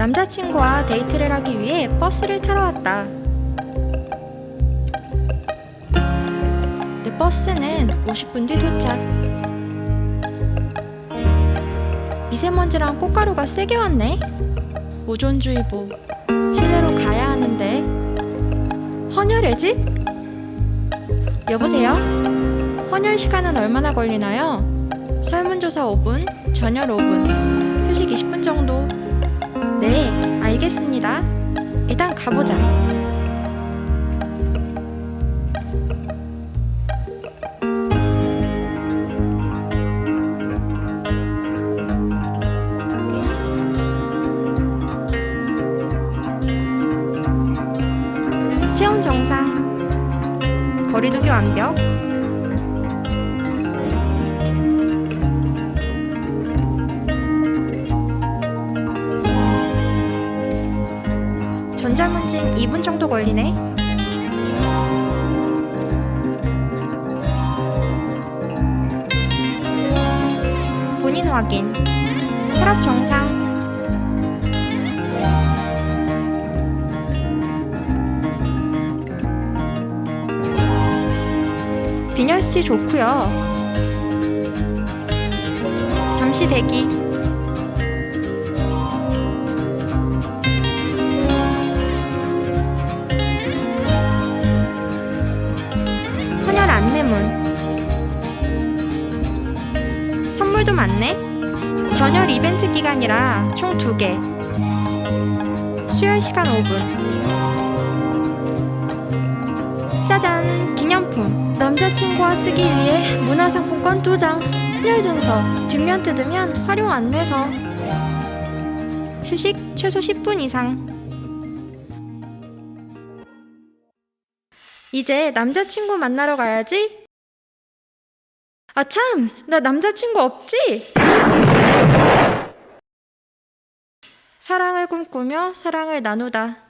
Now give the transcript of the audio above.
남자친구와 데이트를 하기 위해 버스를 타러 왔다. 내 버스는 50분 뒤 도착. 미세먼지랑 꽃가루가 세게 왔네. 오존주의보. 실내로 가야 하는데. 헌혈의 집? 여보세요? 헌혈 시간은 얼마나 걸리나요? 설문조사 5분, 전열 5분, 휴식 20분 정도. 네, 알겠습니다. 일단 가보자. 체온 정상. 거리 두기 완벽. 전자문진 2분 정도 걸리네. 본인 확인. 혈압 정상. 빈혈씨 좋고요. 잠시 대기. 안내문. 선물도 많네. 전열 이벤트 기간이라 총 2개. 수혈 시간 5분. 짜잔! 기념품. 남자친구와 쓰기 위해 문화상품권 2장. 헌혈증서. 뒷면 뜯으면 활용 안내서. 휴식 최소 10분 이상. 이제 남자친구 만나러 가야지. 아, 참! 나 남자친구 없지? 사랑을 꿈꾸며 사랑을 나누다.